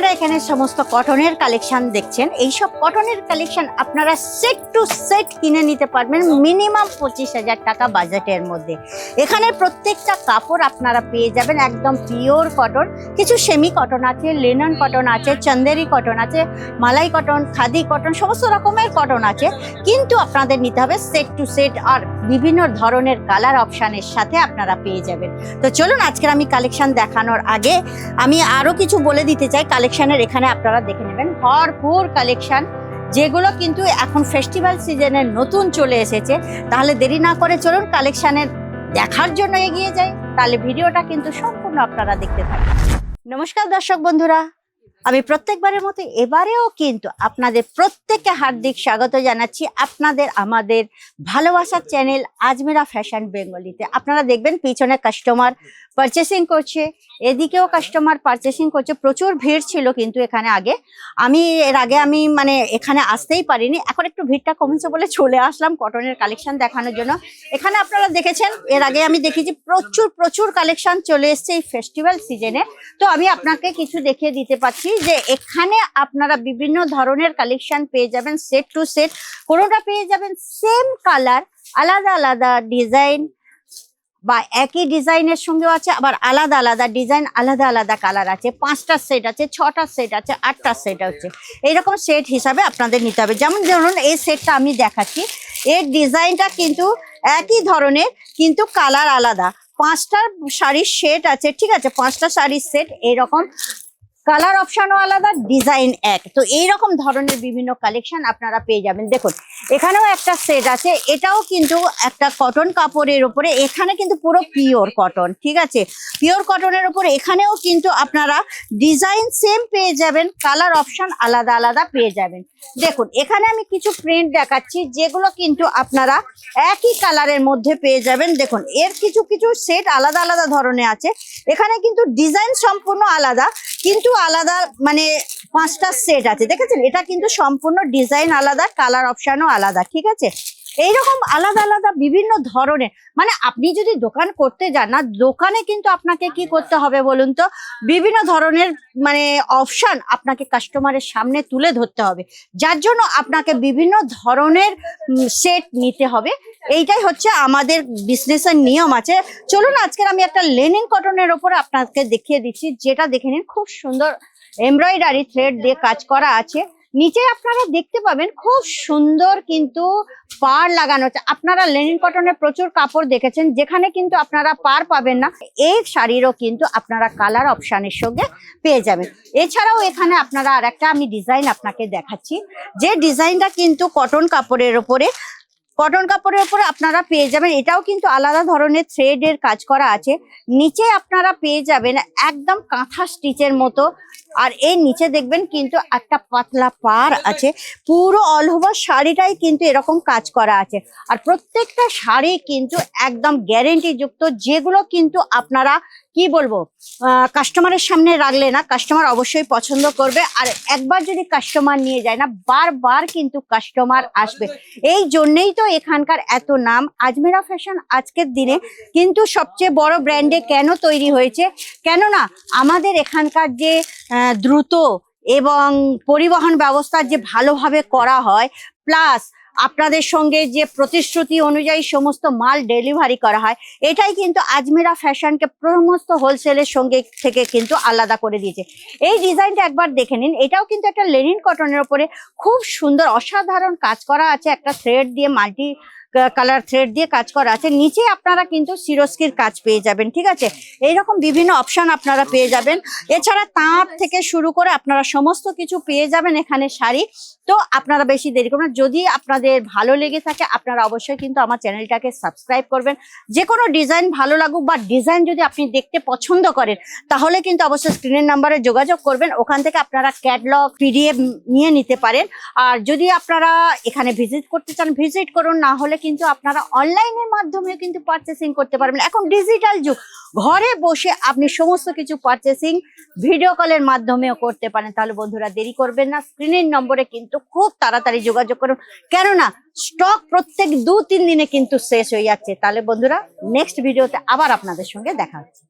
আপনারা এখানে সমস্ত কটনের কালেকশন দেখছেন। এই সব কটনের কালেকশন আপনারা সেট টু সেট কিনে নিতে পারবেন মিনিমাম পঁচিশ হাজার টাকা বাজেটের মধ্যে। এখানে প্রত্যেকটা কাপড় আপনারা পেয়ে যাবেন একদম পিওর কটন কিছু সেমি কটন আছে লেনন কটন আছে চন্দেরি কটন আছে মালাই কটন খাদি কটন সমস্ত রকমের কটন আছে। কিন্তু আপনাদের নিতে হবে সেট টু সেট আর বিভিন্ন ধরনের কালার অপশানের সাথে আপনারা পেয়ে যাবেন। তো চলুন আজকের আমি কালেকশান দেখানোর আগে আমি আরও কিছু বলে দিতে চাই। কালেকশানের এখানে আপনারা দেখে নেবেন। ভরপুর কালেকশান যেগুলো কিন্তু এখন ফেস্টিভ্যাল সিজনের নতুন চলে এসেছে। তাহলে দেরি না করে চলুন কালেকশানের দেখার জন্য এগিয়ে যাই। তাহলে ভিডিওটা কিন্তু সম্পূর্ণ আপনারা দেখতে থাকুন। নমস্কার দর্শক বন্ধুরা। আমি প্রত্যেকবারের মতো এবারেও কিন্তু আপনাদের প্রত্যেককে হার্দিক স্বাগত জানাচ্ছি আপনাদের, আমাদের ভালোবাসার চ্যানেল আজমেরা ফ্যাশন বেঙ্গলিতে আপনারা দেখবেন পিছনে কাস্টমার পারচেসিং করছে, এদিকেও কাস্টমার পারচেসিং করছে, প্রচুর ভিড় ছিল কিন্তু এখানে আগে। আমি, এর আগে আমি মানে এখানে আসতেই পারিনি, এখন একটু ভিড়টা কমেছে বলে চলে আসলাম কটনের কালেকশন দেখানোর জন্য। এখানে আপনারা দেখেছেন, এর আগে আমি দেখেছি প্রচুর প্রচুর কালেকশন চলে এসছে এই ফেস্টিভ্যাল সিজনে তো আমি আপনাকে কিছু দেখিয়ে দিতে পারছি। যে এখানে আপনারা বিভিন্ন ধরনের কালেকশন পেয়ে যাবেন সেট টু সেট কোনোটা পেয়ে যাবেন সেম কালার আলাদা আলাদা ডিজাইন বা একই ডিজাইনের সঙ্গেও আছে, আবার আলাদা আলাদা ডিজাইন আলাদা আলাদা কালার আছে। পাঁচটা সেট আছে, ছটা সেট আছে, আটটা সেট আছে। এইরকম সেট হিসাবে আপনাদের নিতে হবে। যেমন ধরুন, এই সেটটা আমি দেখাচ্ছি। এর ডিজাইনটা কিন্তু একই ধরনের, কিন্তু কালার আলাদা। পাঁচটা শাড়ির সেট আছে, ঠিক আছে? পাঁচটা শাড়ির সেট এরকম। কালার অপশনও আলাদা ডিজাইন এক। তো এইরকম ধরনের বিভিন্ন কালেকশন আপনারা পেয়ে যাবেন। দেখুন, এখানেও একটা সেট আছে। এটাও কিন্তু একটা কটন কাপড়ের উপরে, এখানে কিন্তু পুরো পিওর কটন ঠিক আছে? পিওর কটনের উপরে এখানেও কিন্তু আপনারা ডিজাইন সেম পেয়ে যাবেন কালার অপশন আলাদা আলাদা পেয়ে যাবেন। দেখুন, এখানে আমি কিছু প্রিন্ট দেখাচ্ছি, যেগুলো কিন্তু আপনারা একই কালারের মধ্যে পেয়ে যাবেন। দেখুন, এর কিছু কিছু সেট আলাদা আলাদা ধরনের আছে। এখানে কিন্তু ডিজাইন সম্পূর্ণ আলাদা। কিন্তু আলাদা মানে পাঁচটা সেট আছে। দেখেছেন? এটা কিন্তু সম্পূর্ণ ডিজাইন আলাদা কালার অপশানও আলাদা, ঠিক আছে? এইরকম আলাদা আলাদা বিভিন্ন ধরনের। মানে আপনি যদি দোকান করতে যান, না, দোকানে কিন্তু আপনাকে কি করতে হবে বলুন তো? বিভিন্ন ধরনের মানে অপশান আপনাকে কাস্টমারের সামনে তুলে ধরতে হবে। যার জন্য আপনাকে বিভিন্ন ধরনের সেট নিতে হবে। এইটাই হচ্ছে আমাদের বিজনেসের নিয়ম আছে। চলুন, আজকের আমি একটা লেনিন কটনের ওপরে আপনাকে দেখিয়ে দিচ্ছি, যেটা দেখে নিন, খুব সুন্দর এমব্রয়ডারি থ্রেড দিয়ে কাজ করা আছে। নিচে আপনারা দেখতে পাবেন খুব সুন্দর কিন্তু পার লাগানো আছে আপনারা লেনিন কটনের প্রচুর কাপড় দেখেছেন, যেখানে কিন্তু আপনারা পার পাবেন না। এই শাড়িরও কিন্তু আপনারা কালার অপশানের সঙ্গে পেয়ে যাবেন। এছাড়াও এখানে আপনারা আর একটা আমি ডিজাইন আপনাকে দেখাচ্ছি। যে ডিজাইনটা কিন্তু কটন কাপড়ের ওপরে কটন কাপড়ের উপরে আপনারা পেয়ে যাবেন। এটাও কিন্তু আলাদা ধরনের থ্রেডের কাজ করা আছে। নিচে আপনারা পেয়ে যাবেন একদম কাঁথা স্টিচের মতো। আর এর নিচে দেখবেন কিন্তু একটা পাতলা পার আছে। পুরো অল ওভার শাড়িটাই কিন্তু এরকম কাজ করা আছে। আর প্রত্যেকটা শাড়ি কিন্তু একদম গ্যারেন্টি যুক্ত। যেগুলো কিন্তু আপনারা কি বলব? কাস্টমারের সামনে রাখলে না কাস্টমার অবশ্যই পছন্দ করবে। আর একবার যদি কাস্টমার নিয়ে যায় না, বারবার কিন্তু কাস্টমার আসবে। এই জন্যেই তো এখানকার এত নাম। আজমেরা ফ্যাশন আজকের দিনে কিন্তু সবচেয়ে বড় ব্র্যান্ডে কেন তৈরি হয়েছে? কেননা আমাদের এখানকার যে দ্রুত এবং পরিবহন ব্যবস্থা যে ভালোভাবে করা হয় প্লাস আপনাদের সঙ্গে যে প্রতিশ্রুতি অনুযায়ী সমস্ত মাল ডেলিভারি করা হয়, এটাই কিন্তু আজমিরা ফ্যাশনকে সমস্ত হোলসেলের সঙ্গে থেকে কিন্তু আলাদা করে দিয়েছে। এই ডিজাইনটা একবার দেখে নিন, এটাও কিন্তু একটা লেনিন কটনের ওপরে খুব সুন্দর অসাধারণ কাজ করা আছে, একটা থ্রেড দিয়ে মাল্টি কালার থ্রেড দিয়ে কাজ করা আছে। নিচে আপনারা কিন্তু সিরস্কির কাজ পেয়ে যাবেন, ঠিক আছে? এইরকম বিভিন্ন অপশন আপনারা পেয়ে যাবেন। এছাড়া তাঁত থেকে শুরু করে আপনারা সমস্ত কিছু পেয়ে যাবেন এখানে শাড়ি। তো আপনারা বেশি দেরি করবেন। যদি আপনাদের ভালো লেগে থাকে, আপনারা অবশ্যই কিন্তু আমার চ্যানেলটাকে সাবস্ক্রাইব করবেন। যে কোনো ডিজাইন ভালো লাগুক বা ডিজাইন যদি আপনি দেখতে পছন্দ করেন, তাহলে কিন্তু অবশ্যই স্ক্রিনের নাম্বারে যোগাযোগ করবেন। ওখান থেকে আপনারা ক্যাটলগ পিডিএফ নিয়ে নিতে পারেন। আর যদি আপনারা এখানে ভিজিট করতে চান ভিজিট করুন, না হলে কিন্তু আপনারা অনলাইনের মাধ্যমে কিন্তু পারচেসিং করতে পারবেন। এখন ডিজিটাল যুগ। ঘরে বসে আপনি সমস্ত কিছু পারচেসিং ভিডিও কলের মাধ্যমেও করতে পারেন। তাহলে বন্ধুরা দেরি করবেন না। স্ক্রিনের নম্বরে কিন্তু খুব তাড়াতাড়ি যোগাযোগ করুন। কেননা স্টক প্রত্যেক দু তিন দিনে কিন্তু শেষ হয়ে যাচ্ছে। তাহলে বন্ধুরা নেক্সট ভিডিওতে আবার আপনাদের সঙ্গে দেখা হচ্ছে।